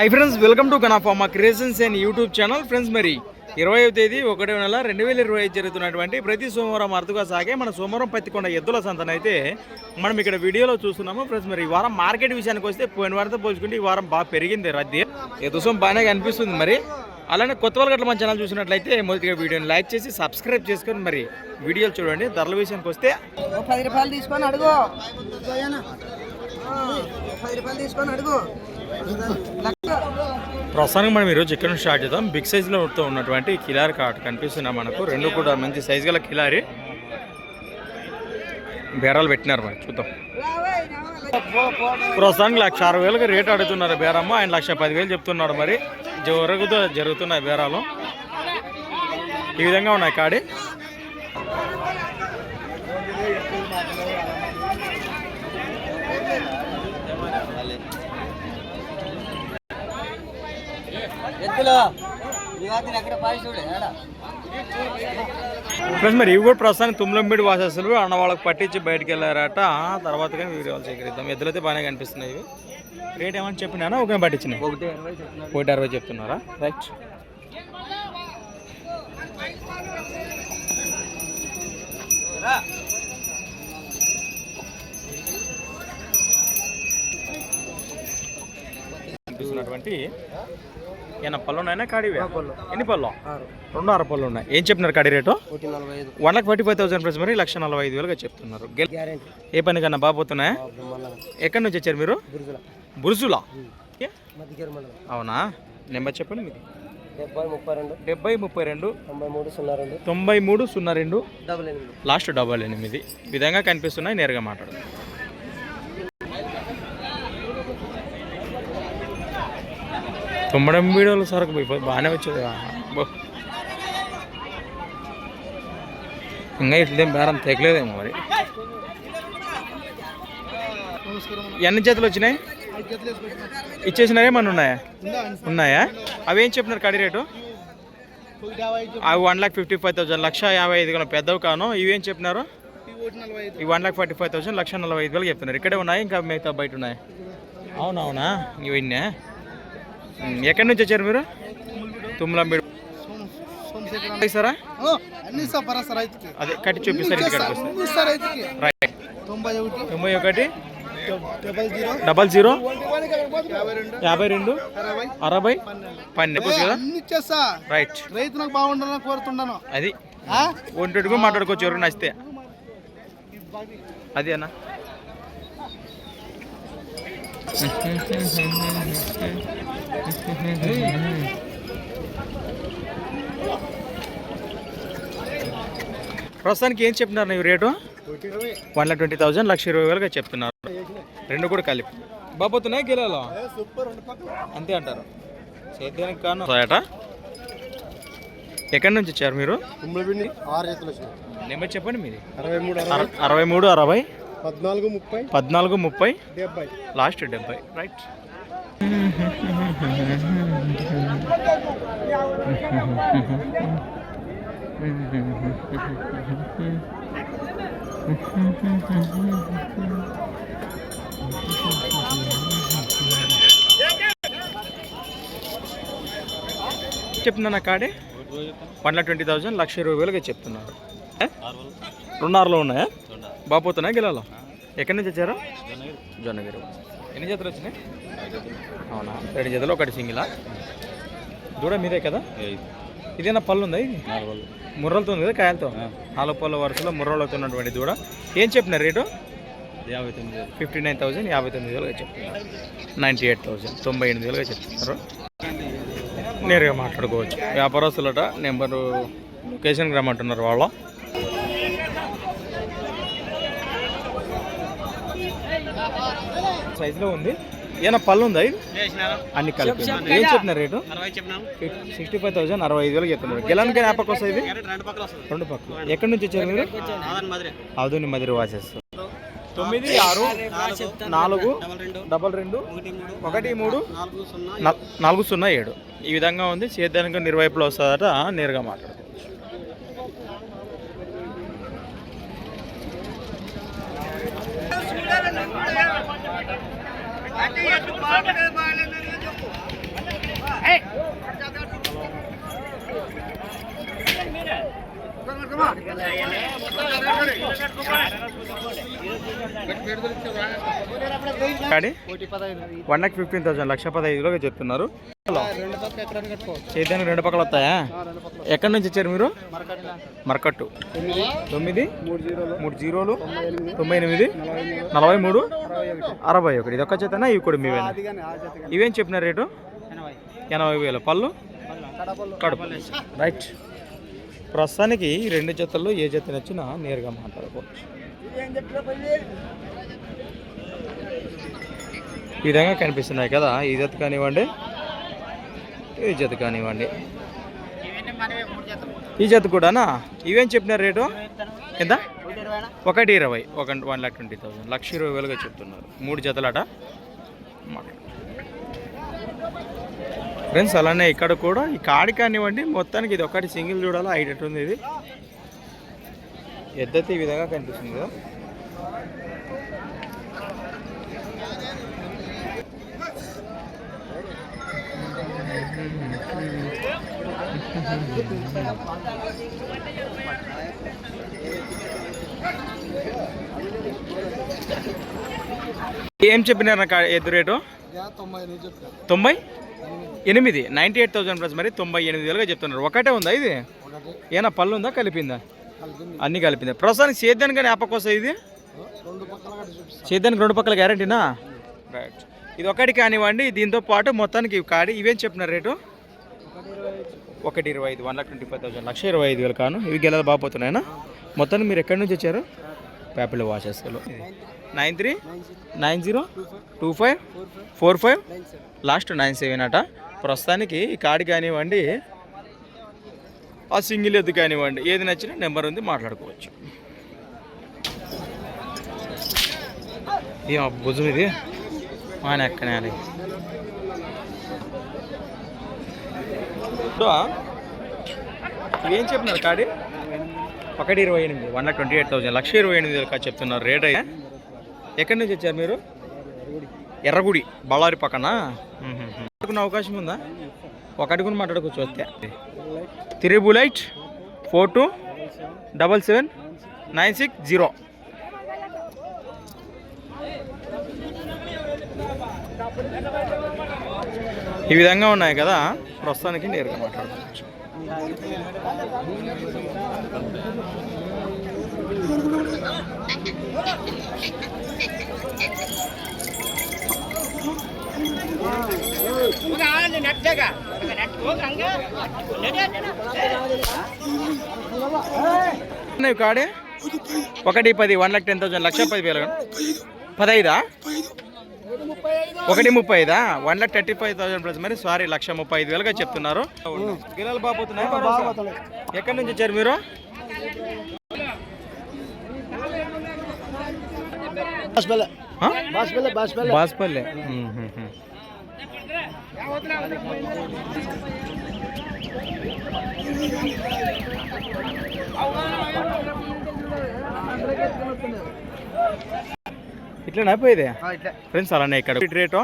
High friends welcome to కనాఫామా creations and YouTube channel friends మరి ఇరవై తేదీ ఒకటో నెల రెండు వేల ఇరవై ఐదు జరుగుతున్నటువంటి ప్రతి సోమవారం అరుదుగా సాగే మన సోమవారం పత్తికొండ ఎద్దుల సంతనైతే మనం ఇక్కడ వీడియోలో చూస్తున్నాము. ఫ్రెండ్స్ మరి ఈ వారం మార్కెట్ విషయానికి వస్తే పోయిన వారంతో పోల్చుకుంటే ఈ వారం బాగా పెరిగింది రద్దీ. ఎద్దు సొమ్ము బాగానే కనిపిస్తుంది మరి. అలానే కొత్త వాళ్ళ గట్ల మన ఛానల్ చూసినట్లయితే మొదటిగా వీడియోని లైక్ చేసి సబ్స్క్రైబ్ చేసుకొని మరి వీడియోలు చూడండి. ధరల విషయానికి వస్తే పది రూపాయలు తీసుకొని అడుగు. పది రూపాయలు తీసుకొని అడుగు. ప్రస్తుతానికి మనం ఈరోజు ఇక్కడ నుంచి స్టార్ట్ చేద్దాం. బిగ్ సైజ్లో ఉన్నటువంటి కిలారి కాట్ కనిపిస్తున్నాం మనకు. రెండు కూడా మంచి సైజు గల కిలారి బేరాలు పెట్టినారు మరి చూద్దాం. ప్రస్తుతానికి లక్ష అరవై వేలకు రేట్ అడుగుతున్నారు బేరమ్మ. ఆయన లక్ష పదివేలు చెప్తున్నాడు మరి. జరుగుతూ జరుగుతున్నాయి బేరాలు. ఈ విధంగా ఉన్నాయి కాడి. ప్లస్ మరి ఇవి కూడా ప్రస్తుతానికి తుమ్లంబిడి వాసస్సులు అన్న వాళ్ళకి పట్టించి బయటికి వెళ్ళారట. తర్వాత కానీ వీడియోలు సేకరిద్దాం. ఎద్దులైతే బాగానే కనిపిస్తున్నాయి ఇవి. రేట్ ఏమని చెప్పినానా ఒక పట్టించినాయి ఒకటి ఒకటి అరవై చెప్తున్నారా? రైట్ కనిపిస్తున్నటువంటి ఏమన్నా పళ్ళు ఉన్నాయన్నా కాడివి? ఎన్ని పళ్ళు? రెండు ఆరు పళ్ళు ఉన్నాయి. ఏం చెప్పినారు కాడి rate? One lakh forty five thousand price మరి లక్ష నలభై ఐదు వేలుగా చెప్తున్నారు. ఏ పని కన్నా బాబోతున్నాయా ఎక్కడి నుంచి వచ్చారు మీరు? బురుజులా. అవునా? నెంబర్ చెప్పండి మీది. డెబ్బై ముప్పై రెండు. డెబ్బై ముప్పై రెండు. తొంభై మూడు సున్నా రెండు. తొంభై మూడు సున్నా రెండు. డబల్ ఎనిమిది. లాస్ట్ డబల్ ఎనిమిది. విధంగా కనిపిస్తున్నాయి నేరుగా మాట్లాడు తుమ్మడం వీడియోలు సరకు పోయి బాగానే వచ్చేది. ఇంకా ఇట్లేం బేరం తెగలేదేమో మరి. ఎన్ని చేతులు వచ్చినాయి? ఇచ్చేసినారే ఏమన్నా ఉన్నాయా? ఉన్నాయా? అవేం చెప్పినారు కడి రేటు? అవి one lakh fifty five thousand లక్ష యాభై ఐదు వేల పెద్దవి కాను ఇవేం చెప్పినారు? ఈ one lakh forty five thousand లక్ష నలభై ఐదు వేలు చెప్తున్నారు ఇక్కడే ఉన్నాయి? ఇంకా మిగతా బయట ఉన్నాయి? అవునవునా? ఇవన్నీ. ఎక్కడి నుంచి వచ్చారు మీరు? సపరా సార్ అదే కట్టి చూపిస్తారు తొంభై ఒకటి. Double zero. యాభై రెండు. అరవై. పన్నెండు. కదా రైట్. రైతు నాకు బాగుండాలని కోరుతున్నాను. అది. ఒంటిగా మాట్లాడుకోవచ్చు ఎవరు నచ్చితే. అది అన్న. ప్రస్తుతానికి ఏం చెప్తున్నారు నీవు rate? One lakh twenty thousand లక్ష ఇరవై వేలుగా చెప్తున్నారు. రెండు కూడా కలిపి. బాబోతున్నాయి పక్కన అంతే అంటారు. సేద్యానికి కాను ఎక్కడి నుంచి వచ్చారు మీరు? నెంబర్ చెప్పండి మీది. అరవై మూడు అర- అరవై మూడు అరవై. పద్నాలుగు ముప్పై. పద్నాలుగు ముప్పై. డెబ్బై. లాస్ట్ డెబ్బై. రైట్ చెప్తున్నా కాడే? వన్ లాక్ ట్వంటీ థౌసండ్ లక్ష ఇరవై వేలుగా చెప్తున్నారు? రెండున్నరలో ఉన్నాయా? బాపోతున్నాయా గిలాలో ఎక్కడి నుంచి వచ్చారు? జొన్నగిరి. ఎన్ని జతలు వచ్చినాయి? అవునా? రెండు జతలు ఒకటి సింగిలా. దూడ మీదే కదా? ఇదేనా పళ్ళు ఉందా ఇది? ముర్రలతో ఉంది కదా కాయలతో? నాలుగు పళ్ళ వరుసలో ముర్రలతో ఉన్నటువంటి దూడ. ఏం చెప్పినారు రేటు? యాభై తొమ్మిది ఫిఫ్టీ నైన్ థౌసండ్ యాభై తొమ్మిది వేలుగా చెప్తున్నారు నైంటీ ఎయిట్ థౌసండ్ తొంభై ఎనిమిది వేలుగా చెప్తున్నారు నేరుగా మాట్లాడుకోవచ్చు. వ్యాపారస్తులట నెంబరు లొకేషన్కి రమ్మంటున్నారు వాళ్ళ. సైజులో ఉంది. ఏమైనా పళ్ళు ఉందా ఇది? అన్ని కలిపి ఏం చెప్పిన రేటు? సిక్స్టీ ఫైవ్ థౌసండ్ అరవై ఐదు వేలకు చెప్తున్నారు. గెలానికి జ్ఞాపకం వస్తుంది ఇది రెండు పక్కలు ఎక్కడి నుంచి వచ్చారు మీరు? అవుతుంది మదిరి వాసెస్ తొమ్మిది ఆరు నాలుగు డబల్ రెండు ఒకటి మూడు నల్- నాలుగు సున్నా ఏడు. ఈ విధంగా ఉంది. సేద్యానికి నిర్వైపులో వస్తుందట నేరుగా మాట్లాడుకోవచ్చు కాడి కోటి వన్ లాక్ ఫిఫ్టీన్ థౌసండ్ లక్ష పదహైదులో చెప్తున్నారు. ఏదైనా రెండు పక్కలు వస్తాయా? ఎక్కడి నుంచి ఇచ్చారు మీరు? మరకట్టు. తొమ్మిది మూడు జీరోలు తొంభై ఎనిమిది నలభై మూడు అరవై ఒకటి. ఇది ఒక్క చేతనా? ఇవి కూడా మీవేనా? ఇవేం చెప్పిన రేటు? ఎనభై వేలు. పళ్ళు? కడుపు. రైట్. ప్రస్తుతానికి ఈ రెండు జతల్లో ఏ జత నచ్చినా నేరుగా మాట్లాడుకోవచ్చు. ఈ విధంగా కనిపిస్తున్నాయి కదా ఈ జత కానివ్వండి ఈ జత కానివ్వండి. ఈ జత కూడానా? ఇవేం చెప్పిన రేటు? ఎంత? ఒకటి ఇరవై. ఒక వన్ లాక్ ట్వంటీ థౌసండ్ లక్ష ఇరవై వేలుగా చెప్తున్నారు. మూడు జతలట? ఫ్రెండ్స్ అలానే ఇక్కడ కూడా ఈ కాడి కానివ్వండి మొత్తానికి ఇది ఒకటి సింగిల్ చూడాలి ఐడెట్ ఉంది ఇది? ఎద్దైతే ఈ విధంగా కనిపిస్తుంది కదా. ఏం చెప్పినారు నాకు ఎద్దు రేటు? తొంభై? ఎనిమిది చెప్పిన తొంభై ఎనిమిది నైంటీ ఎయిట్ థౌసండ్ ప్లస్ మరి తొంభై ఎనిమిది వేలుగా చెప్తున్నారు. ఒకటే ఉందా ఇది? ఏనా పళ్ళు ఉందా కలిపిందా? అన్నీ కలిపిందా? ప్రస్తుతానికి సేద్యానికి కానీ వస్తాయి ఇది? సేద్యానికి రెండు పక్కల గ్యారంటీనా? రైట్ ఇది ఒకటి కానివ్వండి దీంతో పాటు మొత్తానికి ఇవి కాడి ఇవేం చెప్పినారు రేటు? ఒకటి ఇరవై ఐదు one lakh twenty five thousand లక్ష ఇరవై ఐదు వేలు కాను. ఇవి గెలలు బాగుపోతున్నాయినా మొత్తానికి మీరు ఎక్కడి నుంచి వచ్చారు? పేపర్లు వాచెస్లో nine three nine zero two five. Four five. Last nine seven అట. ప్రస్తుతానికి ఈ కార్డు కానివ్వండి ఆ సింగిల్ ఎద్దు కానివ్వండి ఏది నచ్చినా నెంబర్ ఉంది మాట్లాడుకోవచ్చు. ఏం భుజం ఇది. మా నెక్కనే అది. సో, చెప్తున్నారు కాడి ఒకటి ఇరవై ఎనిమిది one lakh twenty eight thousand లక్ష ఇరవై ఎనిమిది కాదు చెప్తున్నారు రేట్ అయితే. ఎక్కడి నుంచి వచ్చారు మీరు? ఎర్రగుడి బళ్ళారి పక్కన? మాట్లాడుకునే అవకాశం ఉందా? ఒకటి కూడా మాట్లాడుకోవచ్చు వస్తే. Triple eight four two double seven nine six zero ఈ విధంగా ఉన్నాయి కదా ప్రస్తుతానికి నేరుగా మాట్లాడుకోవచ్చు. ఉన్నాయి కాడే ఒకటి పది వన్ లాక్ టెన్ థౌసండ్ లక్ష పది వేలు. పదైదా? ఒకటి ముప్పై ఐదా one lakh thirty five thousand plus మరి సారీ లక్ష ముప్పై ఐదు వేలుగా చెప్తున్నారు. గిలాలు బాగుతున్నాయి ఎక్కడి నుంచి వచ్చారు మీరు? బాస్పల్లె. బాస్పల్లె బాస్పల్లి. ఇట్లా ఇట్లా. ఫ్రెండ్స్ అలానే ఇక్కడ. Rate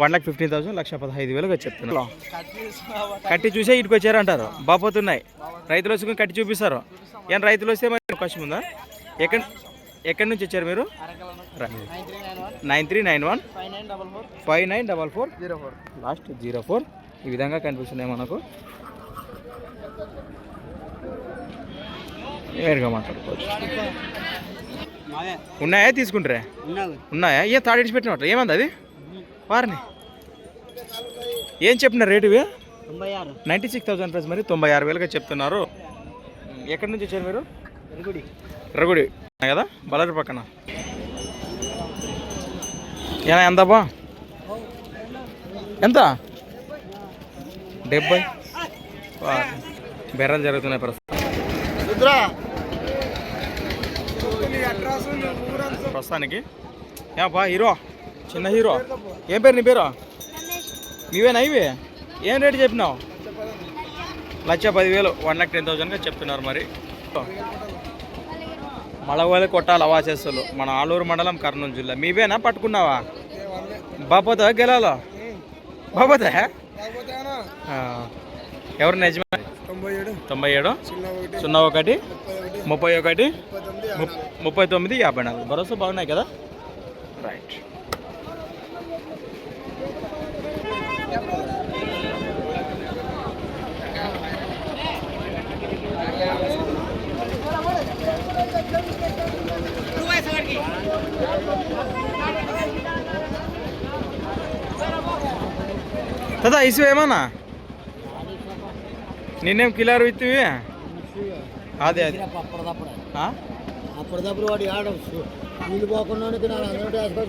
one lakh fifteen thousand లక్ష పదహైదు వేలుగా చెప్తున్నారు కట్టి చూసే ఇటుకు వచ్చారు అంటారు బాపోతున్నాయి. రైతులు వచ్చి కట్టి చూపిస్తారు. ఏం రైతులు వస్తే మరి అవకాశం ఉందా? ఎక్కడ ఎక్కడి నుంచి వచ్చారు మీరు? Nine three nine one. Five nine double four. Zero four. Last zero four. ఈ విధంగా కనిపిస్తున్నాయి మనకు. నేరుగా మాట్లాడుకోవచ్చు. ఉన్నాయా? తీసుకుంటారా? ఉన్నాయా? ఏ తాడేసి పెట్టినట్టు? ఏమంది అది? వారిని. ఏం చెప్పిన రేటు ఇవి? నైంటీ సిక్స్ థౌసండ్ ప్లస్ మరి తొంభై ఆరు వేలుగా చెప్తున్నారు. ఎక్కడి నుంచి వచ్చారు మీరు? ఎరుగుడి ఎర్రగుడి కదా? బలరి పక్కన. ఏనా ఎంత బా ఎంత? డెబ్బై? బెర్రలు జరుగుతున్నాయి ప్రస్తుతం. ప్రస్తుతానికి. ఏ బా హీరో చిన్న హీరో. ఏం పేరు నీ పేరు? నీవేనా ఇవి? ఏం రేటు చెప్పినావు? లక్ష పదివేలు వన్ లాక్ టెన్ థౌసండ్గా చెప్తున్నారు మరి. మలగోలి కొట్టాలి అవాచేస్తులు మన ఆలూరు మండలం కర్నూలు జిల్లా. మీవేనా? పట్టుకున్నావా? బాపోతా గెలాలో? బాపోతా? ఎవరు నిజమే తొంభై ఏడు. సున్నా ఒకటి. ముప్పై ఒకటి. ముప్పై తొమ్మిది యాభై నాలుగు. భరోసా బాగున్నాయి కదా? రైట్. దాదా ఇసు ఏమన్నా? నిన్నేం కిలారు ఇత్తివి అదే అదే. అప్పటిదప్పుడు వాడు ఆడవచ్చు వీళ్ళు పోకుండా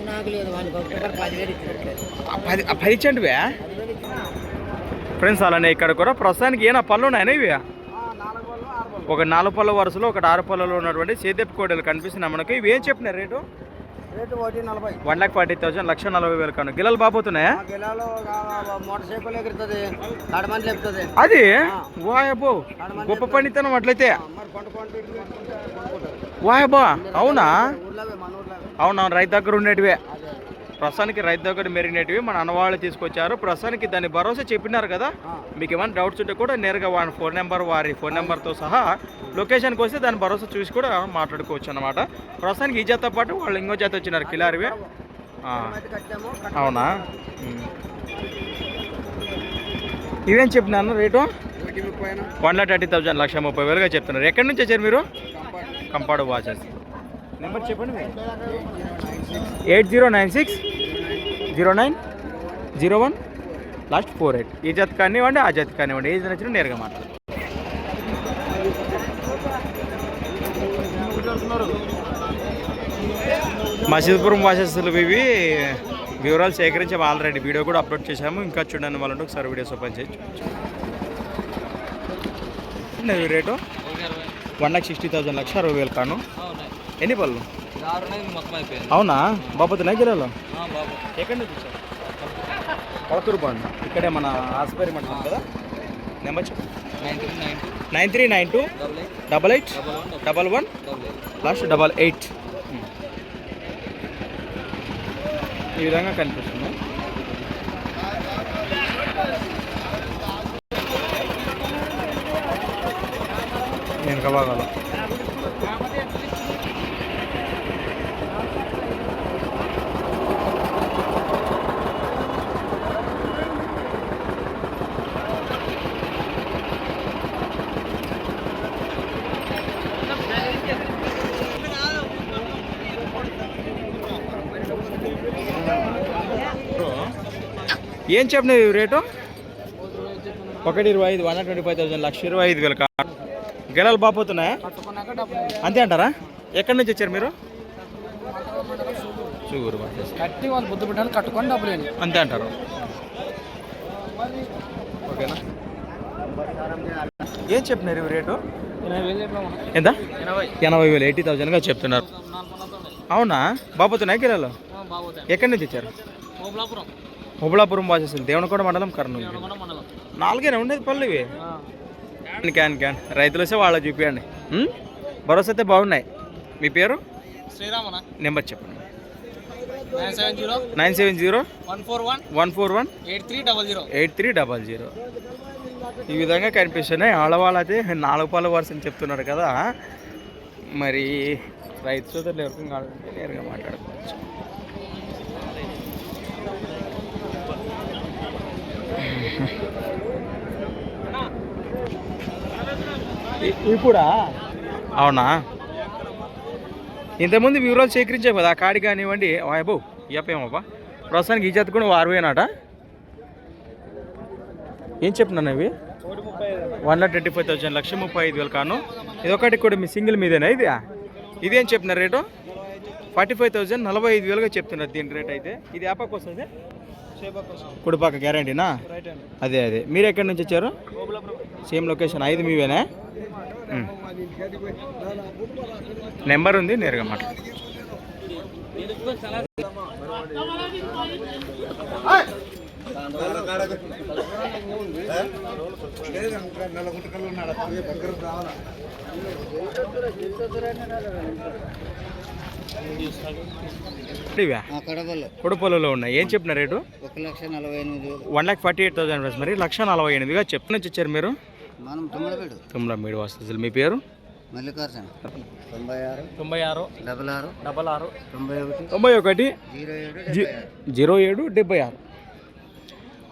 నాకు లేదు. వాళ్ళు పది ఇచ్చండి ఫ్రెండ్స్ అలానే ఇక్కడ కూడా ప్రస్తుతానికి ఏమైనా పనులు ఉన్నాయని ఇవి ఒక నాలుగు పళ్ళ వరుసలో ఒకటి ఆరు పళ్ళలో ఉన్నటువంటి సేదెప్పు కోడలు కనిపిస్తున్నాయి మనకు ఇవి ఏం చెప్పినారు రేటు రేటు ఒకటి నలభై వన్ లాక్ ఫార్టీ థౌసండ్ లక్ష నలభై వేలు కాను బాబోతున్నాయా గిలాలో మోటార్ సైకిల్ ఎగురుతుంది కడమని లేపుతుంది అది వాయబో గొప్ప పనితనం అట్లయితే. వాయబా అవునా అవునవును రైతు దగ్గర ఉండేటివే ప్రస్తుతానికి రైతు దగ్గర మెరిగినటివి మన అన్నవాళ్ళు తీసుకొచ్చారు. ప్రస్తుతానికి దాని భరోసా చెప్పినారు కదా. మీకు ఏమైనా డౌట్స్ ఉంటే కూడా నేరుగా వారి ఫోన్ నెంబర్ వారి ఫోన్ నెంబర్తో సహా లొకేషన్కి వస్తే దాని భరోసా చూసి కూడా మాట్లాడుకోవచ్చు అనమాట ప్రస్తుతానికి ఈ జతతో పాటు వాళ్ళు ఇంకో జత వచ్చినారు కిలారివి. అవునా. ఇవేం చెప్పినాను rate? One lakh thirty thousand లక్ష ముప్పై వేలుగా చెప్తున్నారు. ఎక్కడి నుంచి వచ్చారు మీరు. కంపాడు. వాచెస్ నెంబర్ చెప్పండి eight zero nine six. Zero nine zero one last four eight. ఈ జత కానివ్వండి ఆ జత కానివ్వండి ఏది నచ్చిన నేరుగా మాట్లాడు మసీద్పురం వాసస్సులు ఇవి వివరాలు సేకరించి ఆల్రెడీ వీడియో కూడా అప్లోడ్ చేశాము. ఇంకా చూడండి వాళ్ళంటే ఒకసారి వీడియోస్ ఓపెన్ చేసి చూపించు rate? One lakh sixty thousand లక్ష అరవై వేలు కాను. ఎన్ని పళ్ళు? అవునా? బాబోతున్నాయి గిరాలు? బాబు. ఎక్కడి నుంచి వచ్చారు పండు ఇక్కడే మన ఆస్పరి మండలం కదా? నెంబర్ చెప్పు. Nine three nine two. Nine three nine two. Double eight. Double one one. Double eight. Last double eight. ఈ విధంగా కనిపిస్తుంది. వెనక భాగాలు ఏం చెప్పిన రేటు? ఒకటి ఇరవై ఐదు వన్ ట్వంటీ ఫైవ్ థౌసండ్ లక్ష ఇరవై ఐదు వేలు గెలలు బాపోతున్నాయా అంతే అంటారా? ఎక్కడి నుంచి వచ్చారు మీరు? చూరు కట్టి వాళ్ళు బుద్ధి బిడ్డలు కట్టుకొని డబ్బులు అంతే అంటారు. ఓకేనా? ఏం చెప్పినారు ఇవి రేటు? ఎంత? ఎనభై. వేలు ఎయిటీ థౌసండ్గా చెప్తున్నారు. అవునా? బాపోతున్నాయా గిరాలు బాగుతాయి ఎక్కడి నుంచి వచ్చారు? హుబళాపురం వాసేస్తుంది దేవనకోట మండలం కర్నూలు నాలుగేనా? ఉండేది పళ్ళు ఇవి. క్యాన్ క్యాన్ రైతులు వస్తే వాళ్ళ చూపించండి? భరోసా అయితే బాగున్నాయి. మీ పేరు? శ్రీరామన? నెంబర్ చెప్పండి. Nine seven zero nine seven zero one four one one four one eight three double zero eight three double zero. ఈ విధంగా కనిపిస్తున్నాయి. ఆడవాళ్ళు అయితే నాలుగు పాల వరుస అని చెప్తున్నారు కదా. మరి రైతు సోదరులు ఎవరికి కావాలంటే నేరుగా మాట్లాడుకోవచ్చు. ఇవి కూడా అవునా? ఇంతకుముందు వివరాలు సేకరించావు కదా ఆ కాడి కానివ్వండి. అబ్బో ఇయ్యపేమబ్బా ప్రస్తుతానికి ఈ జత కూడా వారువేనాట? ఏం చెప్పినాను ఇవి one lakh twenty five thousand లక్ష ముప్పై ఐదు వేలు కాను. ఇది ఒకటి కూడా మీ సింగిల్ మీదేనా ఇది ఇదేం చెప్పిన రేటు? ఫార్టీ ఫైవ్ థౌసండ్ నలభై ఐదు వేలుగా చెప్తున్నారు దీని రేట్ అయితే. ఇది యాపక్ వస్తుంది కుడిపాక గ్యారంటీనా? అదే అదే. మీరు ఎక్కడి నుంచి వచ్చారు? సేమ్ లొకేషన్ ఐదు మీవేనా. నెంబర్ ఉంది నేరుగా ఇవా కడపల్లో కుడపల్లిలో ఉన్నాయి. ఏం చెప్పిన రేటు? ఒక లక్ష నలభై ఎనిమిది. One lakh forty eight thousand rupees మరి లక్ష నలభై ఎనిమిదిగా చెప్పు నుంచి వచ్చారు మీరు? మనం తుమ్మలపేడు. తొమ్మిది మీడు వస్తుంది. మీ పేరు? మల్లికార్జున. తొంభై ఆరు. తొంభై ఆరు. డబల్ ఆరు. డబల్ ఆరు. తొంభై ఒకటి. తొంభై ఒకటి. జీరో ఏడు జీరో ఏడు డెబ్బై ఆరు.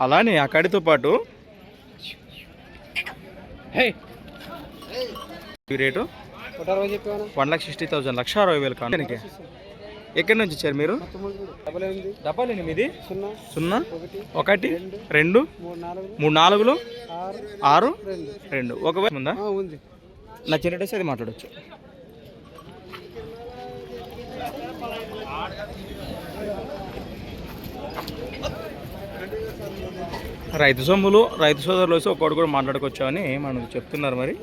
అలానే ఆ కడితో పాటు రేటు? చెప్పాను వన్ లాక్ సిక్స్టీ థౌసండ్ లక్ష అరవై వేలు కాను. దీనికి ఎక్కడి నుంచి వచ్చారు మీరు? డబ్బాలు ఎనిమిది. సున్నా. ఒకటి. ఒకటి. రెండు. మూడు నాలుగు. మూడు నాలుగులు. ఆరు. రెండు. ఒకవేళ ఉందా? ఉంది. నచ్చినట్టేసి అది మాట్లాడచ్చు. రైతు సొమ్ములు రైతు సోదరులు వచ్చి ఒక్కటి కూడా మాట్లాడుకోవచ్చామని మనకు చెప్తున్నారు మరి.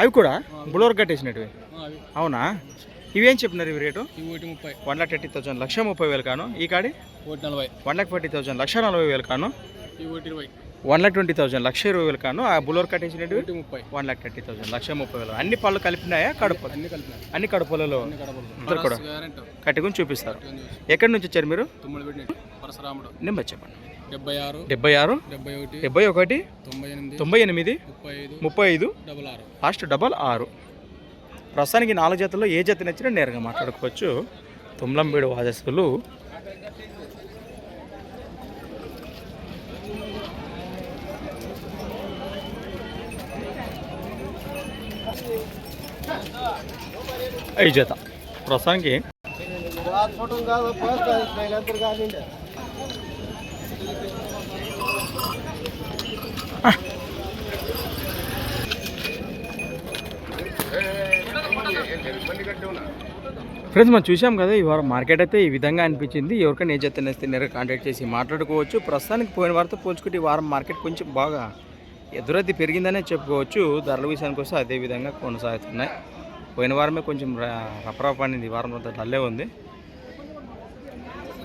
అవి కూడా బులోర్ కట్టేసినట్టువి అవి అవునా? ఇవేం చెప్పినారు ఇవి rate? One lakh thirty thousand లక్ష ముప్పై వేలు కాను. ఈ కాడి? వన్ లాక్ ఫార్టీ థౌసండ్ లక్ష నలభై వేలు కాను. వన్ లాక్ ట్వంటీ థౌసండ్ లక్ష ఇరవై వేలు కాను. ఆ బులోర్ ఒకటి ముప్పై. వన్ లాక్ థర్టీ థౌసండ్ లక్ష ముప్పై వేలు. అన్ని పళ్ళు కలిపినాయా? కడుపు? అన్ని అన్ని కడుపులలో? కూడా. కట్టుకుని చూపిస్తారు. ఎక్కడి నుంచి వచ్చారు మీరు? పరశురాముడు. నెంబర్ చెప్పండి. డెబ్బై ఆరు. డెబ్బై ఆరు? డెబ్బై ఒకటి. తొంభై ఎనిమిది. ముప్పై ఐదు. లాస్ట్ డబల్ ఆరు. ప్రస్తుతానికి నాలుగు జతల్లో ఏ జత నచ్చినా నేరుగా మాట్లాడుకోవచ్చు. తుమ్లంబేడు వాదస్తులు ఈ జత ప్రస్తుతానికి ఫ్రెండ్స్ మనం చూసాం కదా ఈ వారం మార్కెట్ అయితే ఈ విధంగా అనిపించింది. ఎవరికైనా ఏ జత నేస్తే నేరుగా కాంటాక్ట్ చేసి మాట్లాడుకోవచ్చు. ప్రస్తుతానికి పోయిన వారితో పోల్చుకుంటే ఈ వారం మార్కెట్ కొంచెం బాగా ఎదురది పెరిగిందనే చెప్పుకోవచ్చు. ధరల విషయానికి వస్తే అదే విధంగా కొనసాగుతున్నాయి. పోయిన వారమే కొంచెం రపరప అనేది ఈ వారం అంతా డల్లే ఉంది.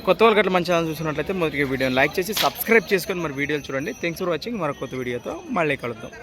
కొత్త వాళ్ళకి అట్లా మంచి ఛానల్ చూసినట్లయితే మొదటిగా వీడియోని లైక్ చేసి సబ్స్క్రైబ్ చేసుకొని మరి వీడియోలు చూడండి. థ్యాంక్స్ ఫర్ వాచింగ్ మరొక కొత్త వీడియోతో మళ్ళీ కలుద్దాం.